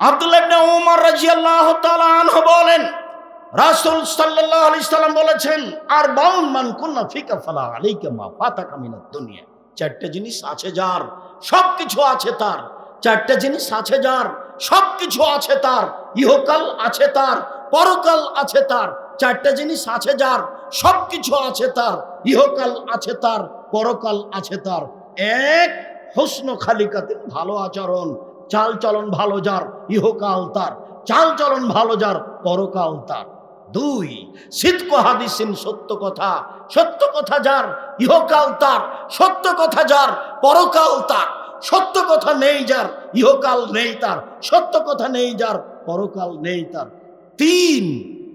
আব্দুল্লাহ ইবনে উমর আনহু বলেন, রাসূল সাল্লাল্লাহু আলাইহি সাল্লাম বলেছেন, আর বাউন মান কুন্না ফিকা ফালা আলাইকা মা ফাতাকা মিনাদ দুনিয়া। চারটে জিনিস আছে যার সব কিছু আছে তার। চারটে জিনিস আছে যার সব কিছু আছে তার। ইহকাল আছে তার, পরকাল আছে তার। চারটে জিনিস আছে যার সব কিছু আছে তার। ইহকাল আছে তার, পরকাল আছে তার। এক, হুসন খালিকাতিন ভালো আচরণ। চাল চলন ভালো যার, ইহকাল তার। চাল চলন ভালো যার, পরকাল তার। দুই সিদ্ধ হাদিসিন সত্য কথা। সত্য কথা যার, ইহকাল তার। সত্য কথা যার, পরকাল তার। সত্য কথা নেই যার, ইহকাল নেই তার। সত্য কথা নেই যার, পরকাল নেই তার। তিন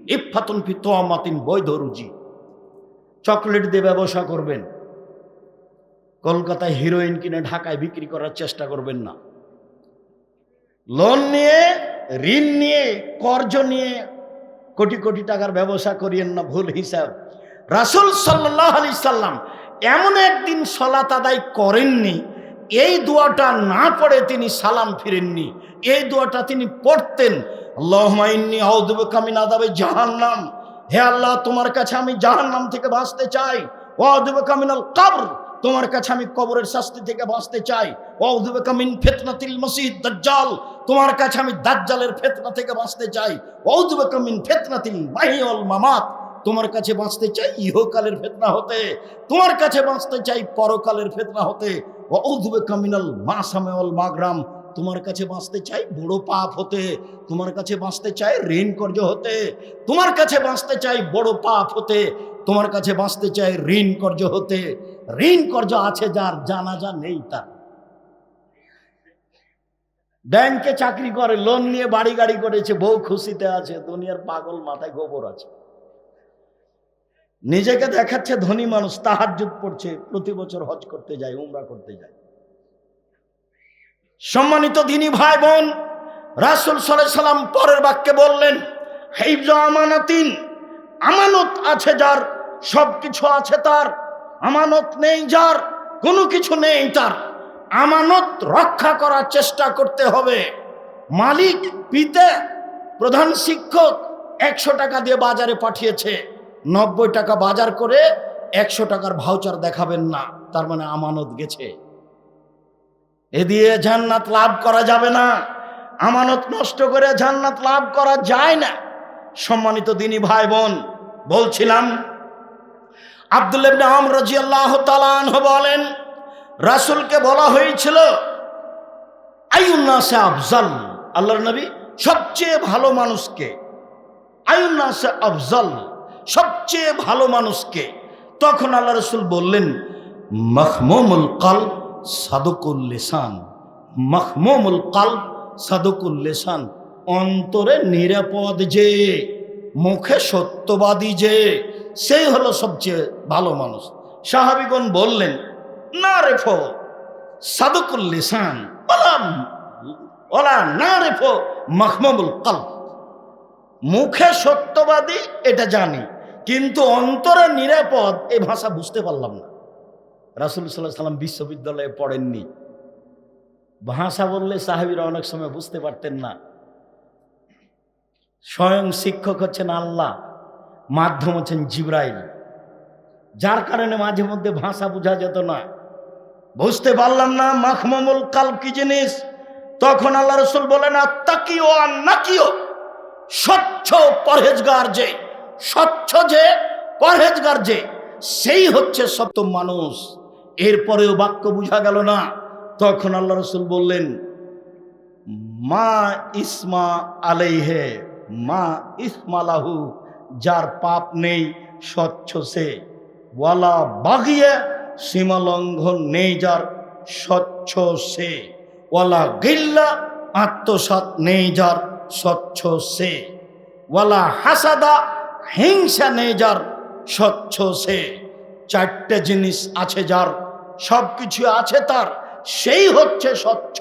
ইফাতুন ফিতোয়ামাতিন বৈধ রুজি। চকলেট দিয়ে ব্যবসা করবেন। কলকাতায় হিরোইন কিনে ঢাকায় বিক্রি করার চেষ্টা করবেন না। লোন নিয়ে, ঋণ নিয়ে, কর্জ নিয়ে কোটি কোটি টাকার ব্যবসা করিয়েন না, ভুল হিসাব। রাসুল সাল্লাহ আলি সাল্লাম এমন একদিন সলাত আদায় করেননি, এই দোয়াটা না পড়ে তিনি সালাম ফিরেননি, এই দোয়াটা তিনি পড়তেন। জাহান্নাম। হে আল্লাহ, তোমার কাছে আমি জাহান্নাম থেকে বাঁচতে চাই। কামিনাল কাবর। তোমার কাছে আমি কবরের শাস্তি থেকে বাঁচতে চাই। ওয়াউদুবে ফেতনাতিল মসিদ দাজ্জাল। তোমার কাছে আমি দাজ্জালের ফেতনা থেকে বাঁচতে চাই। ওয়াউদুবে ফেতনাতিল মাহিউল মামাত। তোমার কাছে বাঁচতে চাই ইহকালের ফেতনা হতে। তোমার কাছে বাঁচতে চাই পরকালের ফেতনা হতে। কামিনাল মাসামেওয়াল মাগরাম। তোমার কাছে বাঁচতে চাই, বড় পাপ হতে। তোমার কাছে বাঁচতে চাই ঋণ কর্য হতে। তোমার কাছে বাঁচতে চাই, বড় পাপ হতে। তোমার কাছে বাঁচতে চাই ঋণ কর্য হতে। ঋণ কর্য আছে যার, জানাজা নেই তার। ব্যাংকে চাকরি করে লোন নিয়ে বাড়ি গাড়ি করেছে, বউ খুশিতে আছে, দুনিয়ার পাগল মাথায় গোবর আছে। নিজেকে দেখাচ্ছে ধনী মানুষ তাহার যুগ পড়ছে, প্রতি বছর হজ করতে যায়, উমরা করতে যায়। সম্মানিত দিনী ভাই বোন, রাসুল সাল্লাম পরের বাক্যে বললেন হেইজ আমানাতিন, আমানত আছে যার সব কিছু আছে তার, আমানত নেই যার, কোনো কিছু নেই তার। আমানত রক্ষা করার চেষ্টা করতে হবে। মালিক, পিতে, প্রধান শিক্ষক একশো টাকা দিয়ে বাজারে পাঠিয়েছে। নব্বই টাকা বাজার করে একশো টাকার ভাউচার দেখাবেন না। তার মানে আমানত গেছে। এ দিয়ে জান্নাত লাভ করা যাবে না। আমানত নষ্ট করে জান্নাত লাভ করা যায় না। সম্মানিত দিনী ভাই বোন বলছিলাম, আব্দুল আম রাজি আল্লাহ বলেন, রাসুলকে বলা হয়েছিল আইউন্নাসে আফজাল আল্লাহর নবী, সবচেয়ে ভালো মানুষকে আইউন্নাসে আফজাল সবচেয়ে ভালো মানুষকে তখন আল্লাহ রসুল বললেন, মখমুমুল কাল সাদকুল লেসান মখমুমুল কাল সাদকুল লেসান, অন্তরে নিরাপদ যে, মুখে সত্যবাদী যে, সেই হলো সবচেয়ে ভালো মানুষ। সাহাবিগণ বললেন, না রেফ সাদকুল লিসান, ওলা না রেফো মখমুল কাল মুখে সত্যবাদী, এটা জানি, কিন্তু অন্তরে নিরাপদ, এ ভাষা বুঝতে পারলাম না। রাসুল সাল্লাহ সাল্লাম বিশ্ববিদ্যালয়ে পড়েননি। ভাষা বললে সাহেবিরা অনেক সময় বুঝতে পারতেন না। স্বয়ং শিক্ষক হচ্ছেন আল্লাহ, মাধ্যম হচ্ছেন জিব্রাইল। যার কারণে মাঝে মধ্যে ভাষা বোঝা যেত না। বুঝতে পারলাম না মাখমামুল কাল কি জিনিস। তখন আল্লাহ রসুল বলেন তাকিও আর নাকিও স্বচ্ছ পরহেজগার যে, স্বচ্ছ যে, পরহেজগার যে, সেই হচ্ছে সত্য মানুষ। এরপরেও বাক্য বুঝা গেল না। তখন আল্লাহ রসুল বললেন, মা ইসমা আলাইহে, মা ইসমালাহু যার পাপ নেই, স্বচ্ছ সে। ওয়ালা বাগিয়ে সীমালঙ্ঘন নেই, যার স্বচ্ছ সে। ওয়ালা গিল্লা আত্মসাত নেই, যার স্বচ্ছ সে। ওয়ালা হাসাদা, হিংসা নেই, যার স্বচ্ছ সে। চারটে জিনিস আছে, যার সব কিছু আছে তার। সেই হচ্ছে স্বচ্ছ,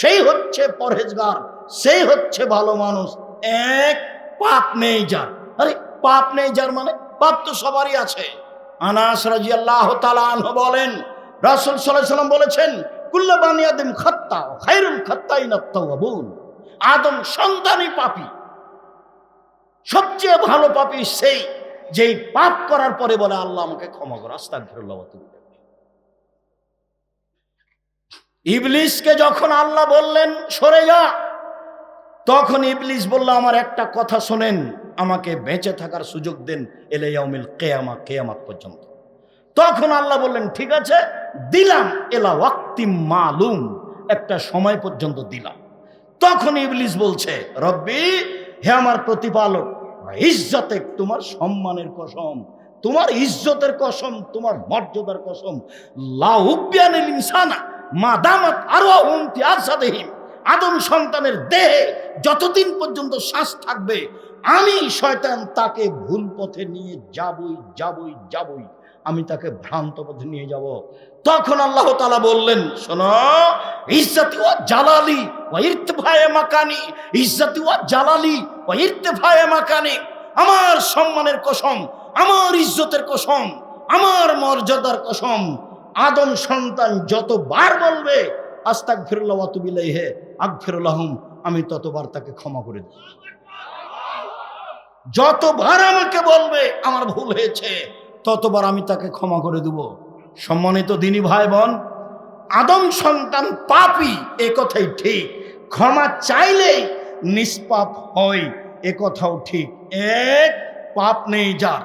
সেই হচ্ছে পরহেজগার, সেই হচ্ছে ভালো মানুষ। এক পাপ নেই যার। আরে, পাপ নেই যার মানে? পাপ তো সবারই আছে। আনাস রাজি আল্লাহ বলেন, রাসুল সাল্লাহ সাল্লাম বলেছেন, কুল্লা বানিয়াদিম খাত্তা খাইরুল খাত্তাই নাত্তাওয়াবুন আদম সন্তানই পাপী। সবচেয়ে ভালো পাপী সেই, যেই পাপ করার পরে বলে, আল্লাহ আমাকে ক্ষমা করো আস্তাক তুমি ইবলিসকে যখন আল্লাহ বললেন, সরে যা, তখন ইবলিস বলল, আমার একটা কথা শোনেন, আমাকে বেঁচে থাকার সুযোগ দেন এলে ইয়াউমিল কেয়ামা, কেয়ামাত পর্যন্ত। তখন আল্লাহ বললেন, ঠিক আছে, দিলাম, এলা ওয়াক্তি মালুম, একটা সময় পর্যন্ত দিলাম। তখন ইবলিস বলছে, রব্বি, হে আমার প্রতিপালক, ইজ্জতে তোমার সম্মানের কসম, তোমার ইজ্জতের কসম, তোমার মর্যাদার কসম লাউবিয়ানিল ইনসানা মা দামাত আরও উন্তি আসাদেহীন আদম সন্তানের দেহে যতদিন পর্যন্ত শ্বাস থাকবে, আমি শয়তান তাকে ভুল পথে নিয়ে যাবই যাবই যাবই, আমি তাকে ভ্রান্ত পথে নিয়ে যাব। তখন আল্লাহ তালা বললেন, শোনো, ইজ্জাতি ও জালালি ও ইর্তফায়ে মাকানি, ইজ্জাতি ও জালালি ও ইর্তফায়ে মাকানি, আমার সম্মানের কসম, আমার ইজ্জতের কসম, আমার মর্যাদার কসম আদম সন্তান যতবার বলবে আস্তাক ফিরুল্লাহ হে আগ ফিরুল্লাহম আমি ততবার তাকে ক্ষমা করে দেব। যতবার আমাকে বলবে, আমার ভুল হয়েছে, ততবার আমি তাকে ক্ষমা করে দেব। সম্মানিত দিনী ভাই বোন আদম সন্তান পাপি এ কথাই ঠিক। ক্ষমা চাইলেই নিষ্পাপ হয়, এ কথাও ঠিক। এক, পাপ নেই যার।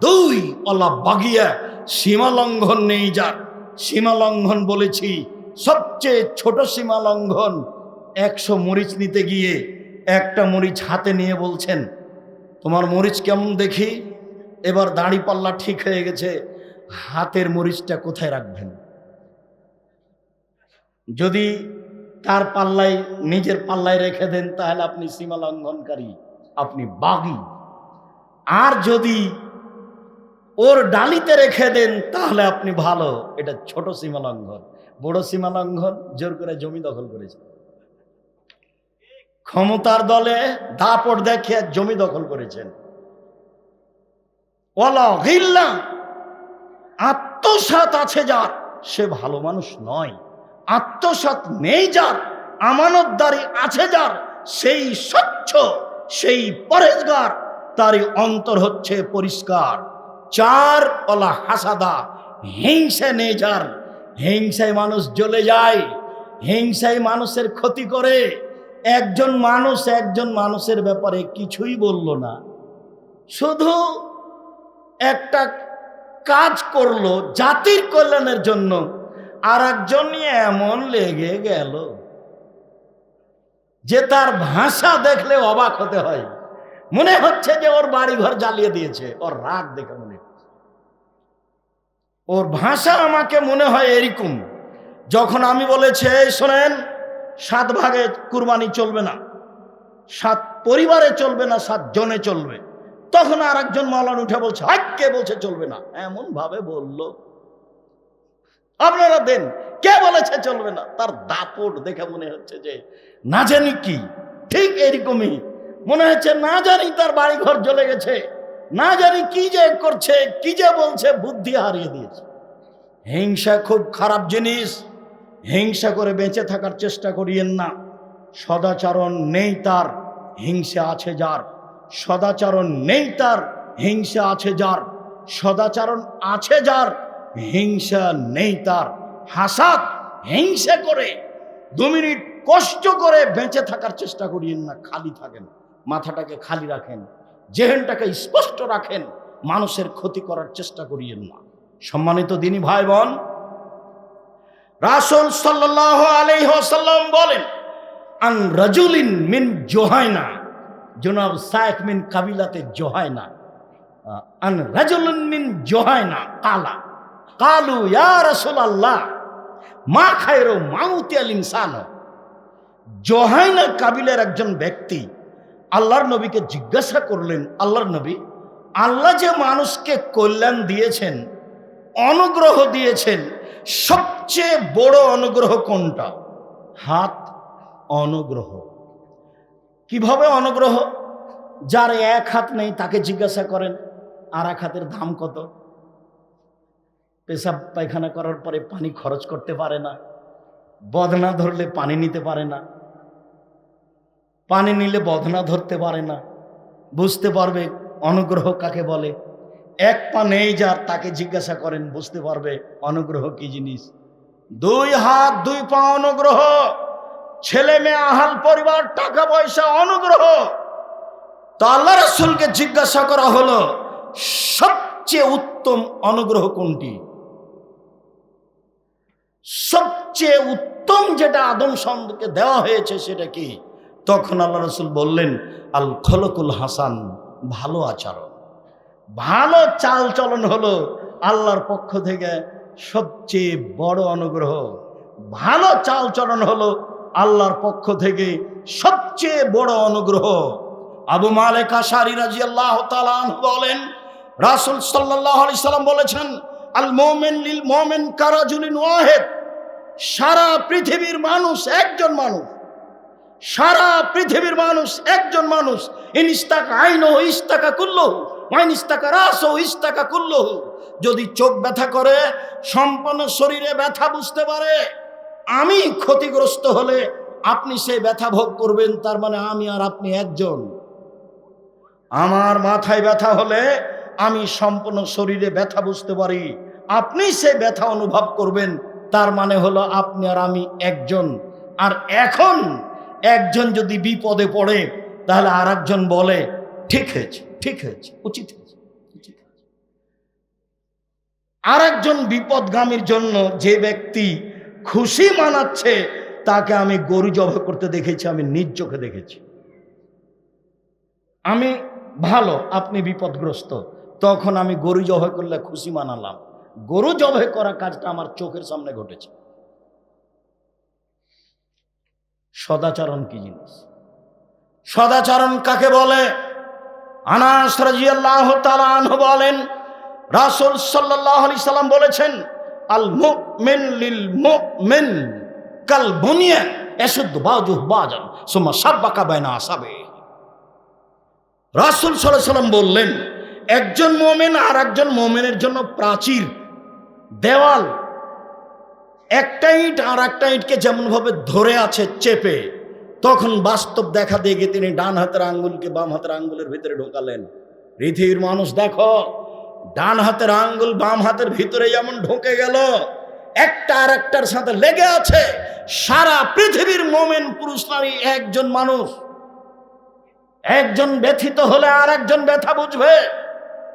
দুই অলা বাগিয়া, সীমা লঙ্ঘন নেই যার। সীমা লঙ্ঘন বলেছি। সবচেয়ে ছোট সীমা লঙ্ঘন, একশো মরিচ নিতে গিয়ে একটা মরিচ হাতে নিয়ে বলছেন, তোমার মরিচ কেমন দেখি? এবার দাড়ি পাল্লা ঠিক হয়ে গেছে, হাতের মরিচটা কোথায় রাখবেন? যদি তার পাল্লায়, নিজের পাল্লায় রেখে দেন, তাহলে আপনি সীমা লঙ্ঘনকারী, আপনি বাগি। আর যদি ওর ডালিতে রেখে দেন, তাহলে আপনি ভালো। এটা ছোট সীমা লঙ্ঘন বড় সীমা লঙ্ঘন জোর করে জমি দখল করেছে। ক্ষমতার দলে দাপট দেখে জমি দখল করেছেন। আত্মসাত আছে যার, সে ভালো মানুষ নয়। আত্মসাত নেই যার, আমানতদারি আছে যার, সেই স্বচ্ছ, সেই পরেজগার তারই অন্তর হচ্ছে পরিষ্কার। চার অলা হাসাদা হিংসা নেই যার। হিংসায় মানুষ জ্বলে যায়, হিংসায় মানুষের ক্ষতি করে। একজন মানুষ একজন মানুষের ব্যাপারে কিছুই বলল না। শুধু একটা কাজ করল জাতির কল্যাণের জন্য আর একজন এমন লেগে গেল যে তার ভাষা দেখলে অবাক হতে হয়। মনে হচ্ছে যে ওর বাড়ি ঘর জ্বালিয়ে দিয়েছে, ওর রাগ দেখে ওর ভাষা আমাকে মনে হয় এরকম। যখন আমি বলেছি, "এই শোনেন, সাত ভাগে কুরবানি চলবে না, সাত পরিবারে চলবে না, সাত জনে চলবে। তখন আর একজন মলান উঠে বলছে কে বলছে চলবে না? এমন ভাবে বলল। আপনারা দেন, কে বলেছে চলবে না? তার দাপট দেখে মনে হচ্ছে যে, না জানি কি, ঠিক এরকমই। মনে হচ্ছে না জানি তার বাড়ি ঘর জ্বলে গেছে। না জানি কি যে করছে, কি যে বলছে, বুদ্ধি হারিয়ে দিয়েছে। হিংসা খুব খারাপ জিনিস। হিংসা করে বেঁচে থাকার চেষ্টা করিয়েন না। সদাচরণ নেই তার, হিংসা আছে যার। সদাচরণ নেই তার, হিংসা আছে যার। সদাচরণ আছে যার, হিংসা নেই তার। হাসাত, হিংসা করে, দু মিনিট কষ্ট করে বেঁচে থাকার চেষ্টা করিয়েন না, খালি থাকেন, মাথাটাকে খালি রাখেন। জেহেনটাকে স্পষ্ট রাখেন, মানুষের ক্ষতি করার চেষ্টা করিয়েন না। সম্মানিত দিনী ভাই বোন রাসুল সাল্লাহ আলাইসাল্লাম বলেন, আন রাজুলিন মিন জোহায়না জনাব সায়েক মিন কাবিলাতে জোহায়না আন রাজুলিন মিন জোহায়না কালা, কালু ইয়া রাসূল আল্লাহ মা খায়রো মাউতি আল ইনসান জোহাইনা কাবিলের একজন ব্যক্তি আল্লাহর নবীকে জিজ্ঞাসা করলেন, আল্লাহর নবী, আল্লাহ যে মানুষকে কল্যাণ দিয়েছেন, অনুগ্রহ দিয়েছেন, সবচেয়ে বড় অনুগ্রহ কোনটা? হাত অনুগ্রহ। কীভাবে অনুগ্রহ? যার এক হাত নেই তাকে জিজ্ঞাসা করেন, আর এক হাতের দাম কত? পেশাব পায়খানা করার পরে পানি খরচ করতে পারে না, বদনা ধরলে পানি নিতে পারে না পানি নিলে বদনা ধরতে পারে না। বুঝতে পারবে অনুগ্রহ কাকে বলে? এক পা নেই যার তাকে জিজ্ঞাসা করেন, বুঝতে পারবে অনুগ্রহ কি জিনিস? দুই হাত, দুই পা অনুগ্রহ। ছেলে মেয়ে, আহাল পরিবার, টাকা পয়সা অনুগ্রহ। তো আল্লাহ রসুলকে জিজ্ঞাসা করা হলো, সবচেয়ে উত্তম অনুগ্রহ কোনটি? সবচেয়ে উত্তম যেটা আদম সন্তানকে দেওয়া হয়েছে সেটা কি? তখন আল্লাহ রসুল বললেন, আল খলকুল হাসান, ভালো আচরণ। ভালো চাল চলন হলো আল্লাহর পক্ষ থেকে সবচেয়ে বড় অনুগ্রহ। ভালো চাল চলন হলো আল্লাহর পক্ষ থেকে সবচেয়ে বড় অনুগ্রহ। আবু মালেক আশারি রাজি আল্লাহ বলেন, রাসুল সাল্লাহ সাল্লাম বলেছেন, আল মোমেন লিল মোমেন কারাজুলিন ওয়াহেদ। সারা পৃথিবীর মানুষ একজন মানুষ। সারা পৃথিবীর মানুষ একজন মানুষ। ইনিস্তাকা আইন ইস্তাকা কুল্ল মাইন ইস্তাকা রাস ইস্তাকা কুল্ল যদি চোখ ব্যথা করে, সম্পূর্ণ শরীরে ব্যথা বুঝতে পারে, আমি ক্ষতিগ্রস্ত হলে আপনি সেই ব্যথা ভোগ করবেন, তার মানে আমি আর আপনি একজন। আমার মাথায় ব্যথা হলে আমি সম্পূর্ণ শরীরে ব্যথা বুঝতে পারি, আপনি সেই ব্যথা অনুভব করবেন, তার মানে হলো আপনি আর আমি একজন। আর এখন একজন যদি বিপদে পড়ে, তাহলে আর বলে, ঠিক হয়েছে ঠিক হয়েছে, উচিত হয়েছে আর একজন বিপদগামীর জন্য যে ব্যক্তি খুশি মানাচ্ছে, তাকে আমি গরু জব করতে দেখেছি, আমি নিজ চোখে দেখেছি। আমি ভালো, আপনি বিপদগ্রস্ত, তখন আমি গরু জবাই করলে খুশি মানালাম। গরু জবাই করা কাজটা আমার চোখের সামনে ঘটেছে। সদাচরণ কি জিনিস? সদাচরণ কাকে বলে? আনাস রাজিয়াল্লাহ তালাহ বলেন, রাসুল সাল্লাহ আলি সাল্লাম বলেছেন, আল মুমিন লিল মুমিন কাল বুনিয়া এসুদ বাজুহ বাজান সুমা সাব্বাকা বাইনা আসাবে। রাসুল সাল্লাহ সাল্লাম বললেন, একজন মোমেন আর একজন মোমেনের জন্য প্রাচীর, দেওয়াল একটা ইট আর একটা ইটকে যেমনভাবে ধরে আছে চেপে, তখন বাস্তব দেখা দিয়ে গিয়ে তিনি ডান হাতের আঙ্গুলকে বাম হাতের আঙ্গুলের ভিতরে ঢোকালেন। পৃথিবীর মানুষ, দেখো, ডান হাতের আঙ্গুল বাম হাতের ভিতরে যেমন ঢোকে গেল, একটা আর একটার সাথে লেগে আছে সারা পৃথিবীর মোমেন পুরুষ নারী একজন মানুষ। একজন ব্যথিত হলে আর একজন ব্যথা বুঝবে।